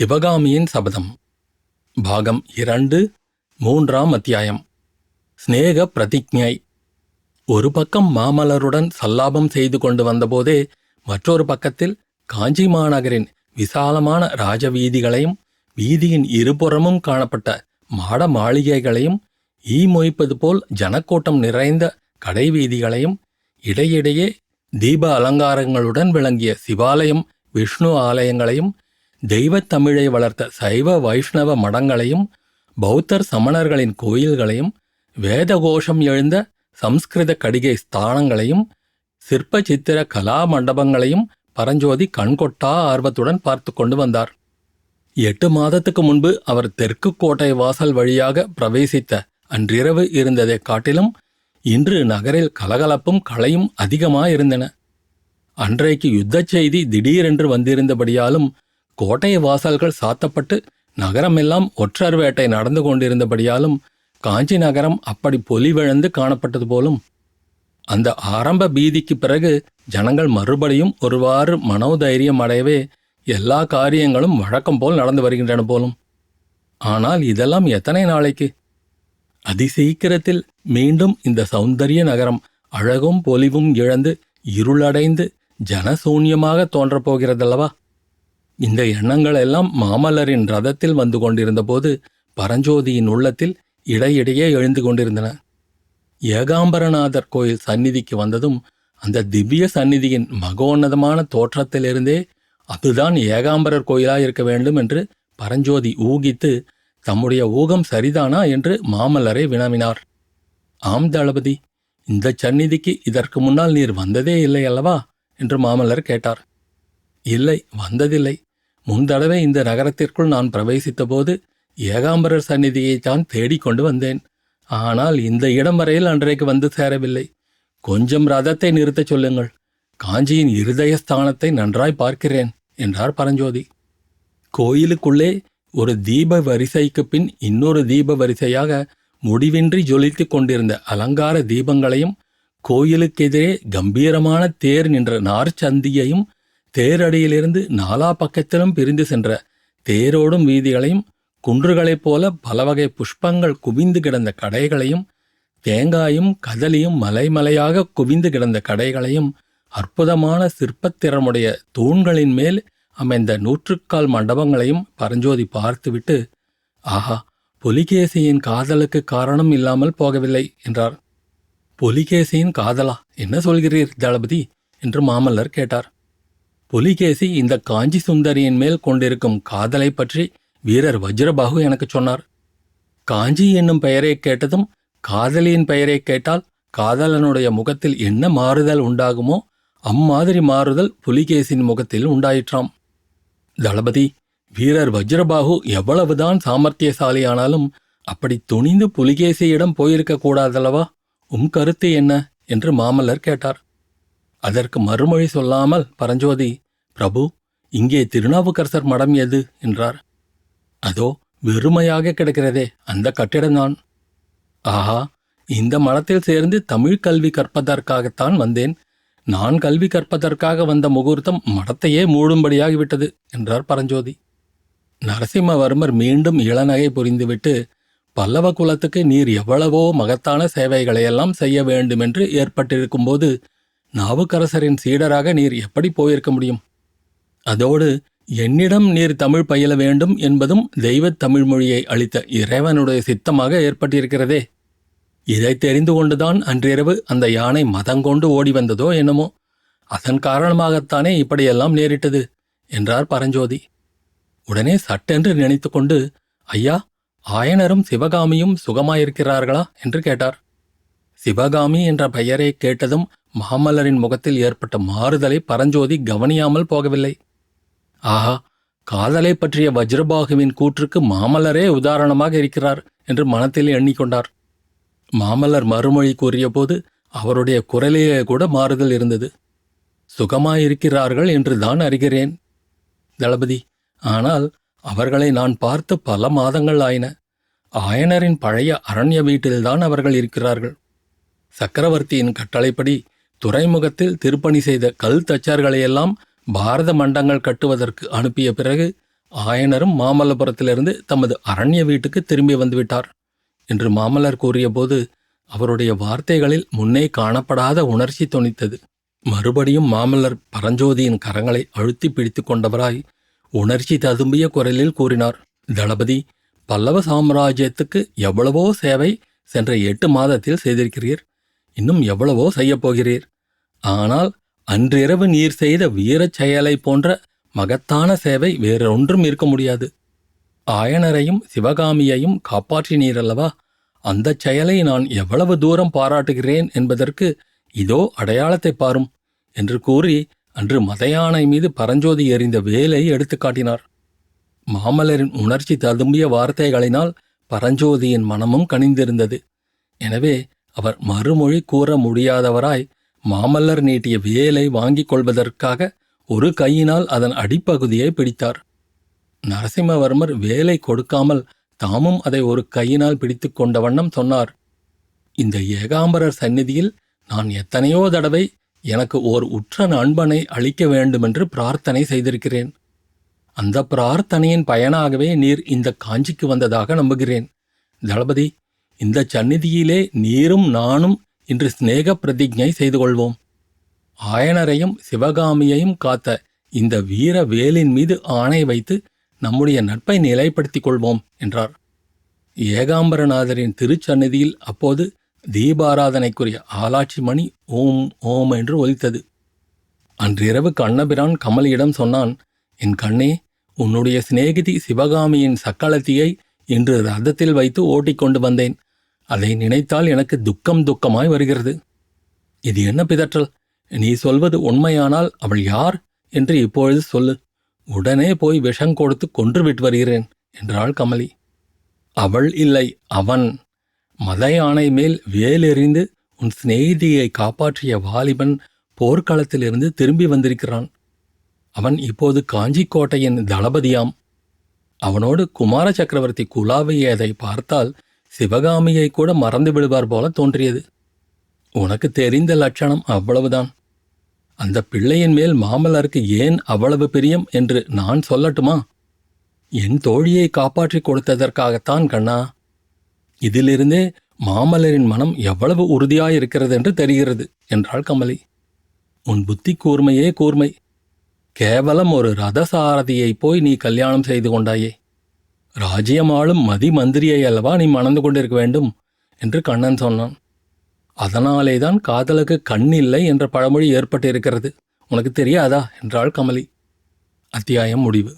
சிவகாமியின் சபதம். பாகம் இரண்டு மூன்றாம் அத்தியாயம். ஸ்நேக பிரதிஜை ஒரு பக்கம் மாமலருடன் சல்லாபம் செய்து கொண்டு வந்தபோதே மற்றொரு பக்கத்தில் காஞ்சி மாநகரின் விசாலமான ராஜவீதிகளையும் வீதியின் இருபுறமும் காணப்பட்ட மாட மாளிகைகளையும் ஈ மொய்ப்பது போல் ஜனக்கூட்டம் நிறைந்த கடைவீதிகளையும் இடையிடையே தீப அலங்காரங்களுடன் விளங்கிய சிவாலயம் விஷ்ணு ஆலயங்களையும் தெய்வத் தமிழை வளர்த்த சைவ வைஷ்ணவ மடங்களையும் பௌத்தர் சமணர்களின் கோயில்களையும் வேதகோஷம் எழுந்த சம்ஸ்கிருத கடிகை ஸ்தானங்களையும் சிற்ப சித்திர கலா மண்டபங்களையும் பரஞ்சோதி கண்கொட்டா ஆர்வத்துடன் பார்த்து கொண்டு வந்தார். எட்டு மாதத்துக்கு முன்பு அவர் தெற்கு கோட்டை வாசல் வழியாக பிரவேசித்த அன்றிரவு இருந்ததைக் காட்டிலும் இன்று நகரில் கலகலப்பும் களையும் அதிகமாயிருந்தன. அன்றைக்கு யுத்தச் செய்தி திடீரென்று வந்திருந்தபடியாலும் கோட்டை வாசல்கள் சாத்தப்பட்டு நகரமெல்லாம் ஒற்றர் வேட்டை நடந்து கொண்டிருந்தபடியாலும் காஞ்சி நகரம் அப்படி பொலிவிழந்து காணப்பட்டது போலும். அந்த ஆரம்ப பீதிக்கு பிறகு ஜனங்கள் மறுபடியும் ஒருவாறு மனோதைரியம் அடையவே எல்லா காரியங்களும் வழக்கம் போல் நடந்து வருகின்றன போலும். ஆனால் இதெல்லாம் எத்தனை நாளைக்கு? அதிசீக்கிரத்தில் மீண்டும் இந்த சௌந்தரிய நகரம் அழகும் பொலிவும் இழந்து இருளடைந்து ஜனசூன்யமாக தோன்றப் போகிறதல்லவா? இந்த எண்ணங்கள் எல்லாம் மாமல்லரின் ரதத்தில் வந்து கொண்டிருந்தபோது பரஞ்சோதியின் உள்ளத்தில் இடையிடையே எழுந்து கொண்டிருந்தன. ஏகாம்பரநாதர் கோயில் சந்நிதிக்கு வந்ததும் அந்த திவ்ய சந்நிதியின் மகோன்னதமான தோற்றத்திலிருந்தே அதுதான் ஏகாம்பரர் கோயிலாக இருக்க வேண்டும் என்று பரஞ்சோதி ஊகித்து தம்முடைய ஊகம் சரிதானா என்று மாமல்லரை வினவினார். ஆம் தளபதி இந்த சந்நிதிக்கு இதற்கு முன்னால் நீர் வந்ததே இல்லை அல்லவா? என்று மாமல்லர் கேட்டார். இல்லை வந்ததில்லை. முந்தடவை இந்த நகரத்திற்குள் நான் பிரவேசித்தபோது ஏகாம்பரர் சந்நிதியைத்தான் தேடிக்கொண்டு வந்தேன். ஆனால் இந்த இடம் வரையில் அன்றைக்கு வந்து சேரவில்லை. கொஞ்சம் ரதத்தை நிறுத்தச் சொல்லுங்கள். காஞ்சியின் இருதய ஸ்தானத்தை நன்றாய் பார்க்கிறேன் என்றார் பரஞ்சோதி. கோயிலுக்குள்ளே ஒரு தீப வரிசைக்கு பின் இன்னொரு தீப வரிசையாக முடிவின்றி ஜொலித்துக் கொண்டிருந்த அலங்கார தீபங்களையும் கோயிலுக்கெதிரே கம்பீரமான தேர் நின்ற நார்ச்சந்தியையும் தேரடியிலிருந்து நாலா பக்கத்திலும் பிரிந்து சென்ற தேரோடும் வீதிகளையும் குன்றுகளைப் போல பலவகை புஷ்பங்கள் குவிந்து கிடந்த கடைகளையும் தேங்காயும் கதலியும் மலைமலையாக குவிந்து கிடந்த கடைகளையும் அற்புதமான சிற்பத்திறமுடைய தூண்களின் மேல் அமைந்த நூற்றுக்கால் மண்டபங்களையும் பரஞ்சோதி பார்த்துவிட்டு ஆஹா புலிகேசியின் காதலுக்கு காரணம் இல்லாமல் போகவில்லை என்றார். புலிகேசியின் காதலா? என்ன சொல்கிறீர் தளபதி? என்று மாமல்லர் கேட்டார். புலிகேசி இந்த காஞ்சி சுந்தரியின் மேல் கொண்டிருக்கும் காதலை பற்றி வீரர் வஜ்ரபாகு எனக்கு சொன்னார். காஞ்சி என்னும் பெயரை கேட்டதும் காதலியின் பெயரை கேட்டால் காதலனுடைய முகத்தில் என்ன மாறுதல் உண்டாகுமோ அம்மாதிரி மாறுதல் புலிகேசின் முகத்தில் உண்டாயிற்றாம். தளபதி வீரர் வஜ்ரபாகு எவ்வளவுதான் சாமர்த்தியசாலியானாலும் அப்படி துணிந்து புலிகேசியிடம் போயிருக்க கூடாதல்லவா? உம் கருத்து என்ன? என்று மாமல்லர் கேட்டார். அதற்கு மறுமொழி சொல்லாமல் பரஞ்சோதி பிரபு இங்கே திருநாவுக்கரசர் மடம் எது? என்றார். அதோ வெறுமையாக கிடக்கிறதே அந்த கட்டிடம்தான் ஆஹா இந்த மடத்தில் சேர்ந்து தமிழ் கல்வி கற்பதற்காகத்தான் வந்தேன். நான் கல்வி கற்பதற்காக வந்த முகூர்த்தம் மடத்தையே மூடும்படியாகிவிட்டது என்றார் பரஞ்சோதி. நரசிம்மவர்மர் மீண்டும் இளநகை புரிந்துவிட்டு பல்லவ குலத்துக்கு நீர் எவ்வளவோ மகத்தான சேவைகளையெல்லாம் செய்ய வேண்டுமென்று ஏற்பட்டிருக்கும்போது நாவுக்கரசரின் சீடராக நீர் எப்படி போயிருக்க முடியும்? அதோடு என்னிடம் நீர் தமிழ் பயில வேண்டும் என்பதும் தெய்வத் தமிழ் மொழியை அளித்த இறைவனுடைய சித்தமாக ஏற்பட்டிருக்கிறதே. இதை தெரிந்து கொண்டுதான் அன்றிரவு அந்த யானை மதங்கொண்டு ஓடி வந்ததோ என்னமோ. அதன் காரணமாகத்தானே இப்படியெல்லாம் நேரிட்டது என்றார் பரஞ்சோதி. உடனே சட்டென்று நினைத்துக்கொண்டு ஐயா ஆயனரும் சிவகாமியும் சுகமாயிருக்கிறார்களா? என்று கேட்டார். சிவகாமி என்ற பெயரை கேட்டதும் மாமல்லரின் முகத்தில் ஏற்பட்ட மாறுதலை பரஞ்சோதி கவனியாமல் போகவில்லை. ஆஹா காதலை பற்றிய வஜ்ரபாகுவின் கூற்றுக்கு மாமல்லரே உதாரணமாக இருக்கிறார் என்று மனத்தில் எண்ணிக்கொண்டார். மாமல்லர் மறுமொழி கூறியபோது அவருடைய குரலிலே கூட மாறுதல் இருந்தது. சுகமாயிருக்கிறார்கள் என்று தான் அறிகிறேன். தளபதி ஆனால் அவர்களை நான் பார்த்து பல மாதங்கள் ஆயின. ஆயனரின் பழைய அரண்ய வீட்டில்தான் அவர்கள் இருக்கிறார்கள். சக்கரவர்த்தியின் கட்டளைப்படி துறைமுகத்தில் திருப்பணி செய்த கல் தச்சர்களையெல்லாம் பாரத மண்டங்கள் கட்டுவதற்கு அனுப்பிய பிறகு ஆயனரும் மாமல்லபுரத்திலிருந்து தமது அரண்ய வீட்டுக்கு திரும்பி வந்துவிட்டார். என்று மாமல்லர் கூறியபோது அவருடைய வார்த்தைகளில் முன்னே காணப்படாத உணர்ச்சி துணித்தது மறுபடியும் மாமல்லர் பரஞ்சோதியின் கரங்களை அழுத்தி பிடித்து கொண்டவராய் உணர்ச்சி ததும்பிய குரலில் கூறினார் தளபதி பல்லவ சாம்ராஜ்யத்துக்கு எவ்வளவோ சேவை சென்ற எட்டு மாதத்தில் செய்திருக்கிறீர். இன்னும் எவ்வளவோ செய்யப் போகிறீர். ஆனால் அன்றிரவு நீர் செய்த வீரச் செயலை போன்ற மகத்தான சேவை வேறொன்றும் இருக்க முடியாது. ஆயனரையும் சிவகாமியையும் காப்பாற்றினீரல்லவா அந்தச் செயலை நான் எவ்வளவு தூரம் பாராட்டுகிறேன் என்பதற்கு இதோ அடையாளத்தை பாரும் என்று கூறி அன்று மதையானை மீது பரஞ்சோதி எறிந்த வேலை எடுத்துக்காட்டினார் காட்டினார். மாமல்லரின் உணர்ச்சி ததும்பிய வார்த்தைகளினால் பரஞ்சோதியின் மனமும் கனிந்திருந்தது. எனவே அவர் மறுமொழி கூற முடியாதவராய் மாமல்லர் நீட்டிய வேலை வாங்கிக் கொள்வதற்காக ஒரு கையினால் அதன் அடிப்பகுதியை பிடித்தார். நரசிம்மவர்மர் வேலை கொடுக்காமல் தாமும் அதை ஒரு கையினால் பிடித்துக் கொண்ட வண்ணம் சொன்னார். இந்த ஏகாம்பரர் சந்நிதியில் நான் எத்தனையோ தடவை எனக்கு ஓர் உற்ற நண்பனை அளிக்க வேண்டுமென்று பிரார்த்தனை செய்திருக்கிறேன். அந்த பிரார்த்தனையின் பயனாகவே நீர் இந்த காஞ்சிக்கு வந்ததாக நம்புகிறேன். தளபதி இந்த சந்நிதியிலே நீரும் நானும் இன்று சிநேக பிரதிஜை செய்து கொள்வோம் ஆயனரையும் சிவகாமியையும் காத்த இந்த வீர வேலின் மீது ஆணை வைத்து நம்முடைய நட்பை நிலைப்படுத்திக் கொள்வோம் என்றார். ஏகாம்பரநாதரின் திருச்சந்நிதியில் அப்போது தீபாராதனைக்குரிய ஆலாட்சி மணி ஓம் ஓம் என்று ஒலித்தது. அன்றிரவு கண்ணபிரான் கமலியிடம் சொன்னான் என் கண்ணே உன்னுடைய சிநேகிதி சிவகாமியின் சக்களத்தியை இன்று ரதத்தில் வைத்து ஓட்டிக்கொண்டு வந்தேன். அதை நினைத்தால் எனக்கு துக்கம் துக்கமாய் வருகிறது. இது என்ன பிதற்றல்? நீ சொல்வது உண்மையானால் அவள் யார்? என்று இப்பொழுது சொல்லு. உடனே போய் விஷம் கொடுத்து கொன்று விட்டு வருகிறேன் என்றாள் கமலி. அவள் இல்லை அவன். மத யானை மேல் வேலெறிந்து உன் சிநேகிதியை காப்பாற்றிய வாலிபன் போர்க்களத்திலிருந்து திரும்பி வந்திருக்கிறான். அவன் இப்போது காஞ்சிக்கோட்டையின் தளபதியாம். அவனோடு குமார சக்கரவர்த்தி குலாவியதை பார்த்தால் சிவகாமியை கூட மறந்து விடுவார் போல தோன்றியது. உனக்கு தெரிந்த லட்சணம் அவ்வளவுதான். அந்த பிள்ளையின் மேல் மாமல்லருக்கு ஏன் அவ்வளவு பிரியம் என்று நான் சொல்லட்டுமா? என் தோழியை காப்பாற்றிக் கொடுத்ததற்காகத்தான் கண்ணா. இதிலிருந்தே மாமல்லரின் மனம் எவ்வளவு உறுதியாயிருக்கிறது என்று தெரிகிறது என்றாள் கமலி. உன் புத்தி கூர்மையே கூர்மை. கேவலம் ஒரு ரதசாரதியை போய் நீ கல்யாணம் செய்து கொண்டாயே. ராஜ்யமாளும் மதி மந்திரியை அல்லவா நீ மணந்து கொண்டிருக்க வேண்டும்? என்று கண்ணன் சொன்னான். அதனாலே தான் காதலுக்கு கண் இல்லை என்ற பழமொழி ஏற்பட்டிருக்கிறது. உனக்கு தெரியாதா? என்றாள் கமலி. அத்தியாயம் முடிவு.